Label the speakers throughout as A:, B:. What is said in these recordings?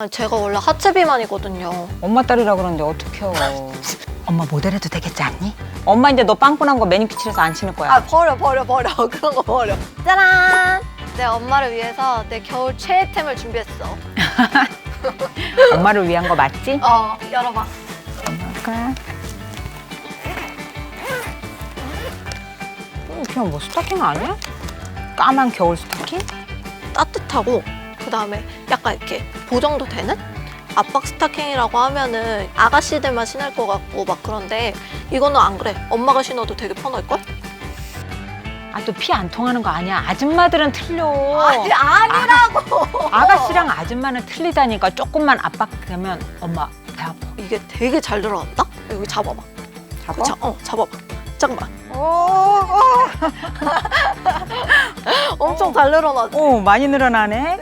A: 아니, 제가 원래 하체 비만이거든요.
B: 엄마 딸이라 그러는데 어떡해요. 엄마 모델해도 되겠지 않니? 엄마 이제 너 빵꾸난 거 매니큐칠해서 안 신을 거야.
A: 아 버려 버려 버려 그런 거 버려. 짜란. 내 엄마를 위해서 내 겨울 최애템을 준비했어.
B: 엄마를 위한 거 맞지?
A: 어 열어봐.
B: 엄마가 음, 그냥 뭐 스타킹 아니야? 까만 겨울 스타킹?
A: 따뜻하고 그 다음에 약간 이렇게 보정도 되는 압박 스타킹이라고 하면은 아가씨들만 신을 것 같고 막 그런데 이거는 안 그래. 엄마가 신어도 되게 편할 걸?
B: 아 또 피 안 통하는 거 아니야? 아줌마들은 틀려.
A: 아니 아니라고.
B: 아가씨랑 아줌마는 틀리다니까 조금만 압박되면 엄마 배 아파.
A: 이게 되게 잘 들어간다. 여기 잡아봐.
B: 잡아?
A: 자, 어 잡아봐. 잠깐만.
B: 오,
A: 엄청 잘 늘어나지.
B: 오, 많이 늘어나네.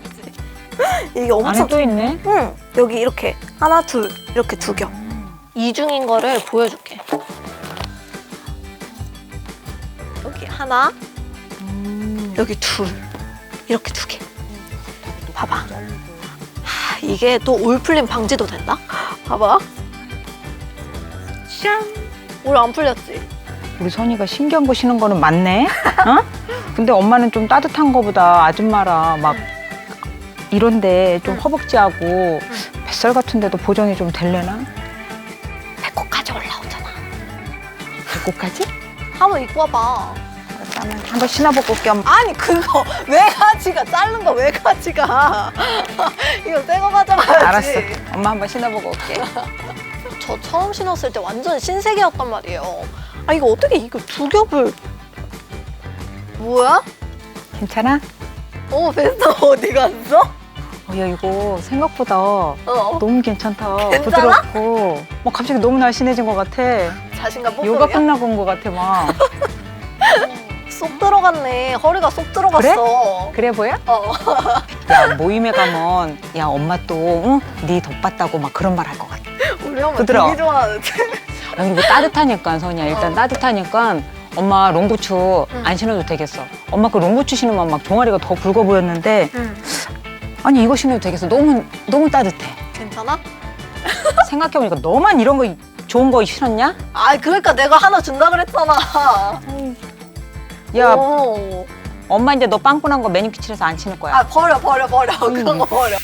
A: 이게
B: 안에
A: 엄청.
B: 또 있네.
A: 응. 여기 이렇게 하나 둘 이렇게 두 겹. 이중인 거를 보여줄게. 여기 하나, 여기 둘, 이렇게 두 개. 봐봐. 하, 이게 또 올풀림 방지도 된다. 봐봐. 짠. 올안 풀렸지?
B: 우리 선이가 신기한 거 신은 거는 맞네. 어? 근데 엄마는 좀 따뜻한 거보다 아줌마라 막 이런데 좀
A: 응.
B: 허벅지하고 뱃살 같은데도 보정이 좀 될래나?
A: 배꼽까지 올라오잖아.
B: 배꼽까지?
A: 한번 입고 와봐.
B: 그러면 한번 신어보고 올게 엄마.
A: 아니 그거 외가지가 자른 거 외가지가 이거 새거 가져가야지.
B: 알았어. 엄마 한번 신어보고 올게.
A: 저 처음 신었을 때 완전 신세계였단 말이에요. 아 이거 어떻게 이거 두 겹을 뭐야?
B: 괜찮아?
A: 어 베스트 어디 갔어?
B: 어, 야 이거 생각보다
A: 어
B: 너무 괜찮다.
A: 괜찮아?
B: 부드럽고. 막 갑자기 너무 날씬해진 것 같아.
A: 자신감
B: 요가
A: 뽀뽀이야?
B: 끝나고 온 것 같아 막.
A: 쏙 들어갔네. 허리가 쏙 들어갔어.
B: 그래 보여?
A: 어.
B: 야 모임에 가면 야 엄마 또 응? 네 덧봤다고 막 그런 말 할 것 같아.
A: 우리 엄마
B: 부드러워.
A: 되게 좋아하는데.
B: 야, 그리고 따뜻하니까 선이야 일단
A: 어.
B: 따뜻하니까 엄마 롱부츠
A: 응.
B: 안 신어도 되겠어. 엄마 그 롱부츠 신으면 막 종아리가 더 굵어 보였는데
A: 응.
B: 아니 이거 신어도 되겠어. 너무 너무 따뜻해.
A: 괜찮아?
B: 생각해보니까 너만 이런 거 좋은 거 신었냐?
A: 아 그러니까 내가 하나 준다 그랬잖아.
B: 야
A: 오.
B: 엄마 이제 너 빵꾸난 거 매니큐칠해서 안 신을 거야.
A: 아 버려 버려 버려 그런 거 버려.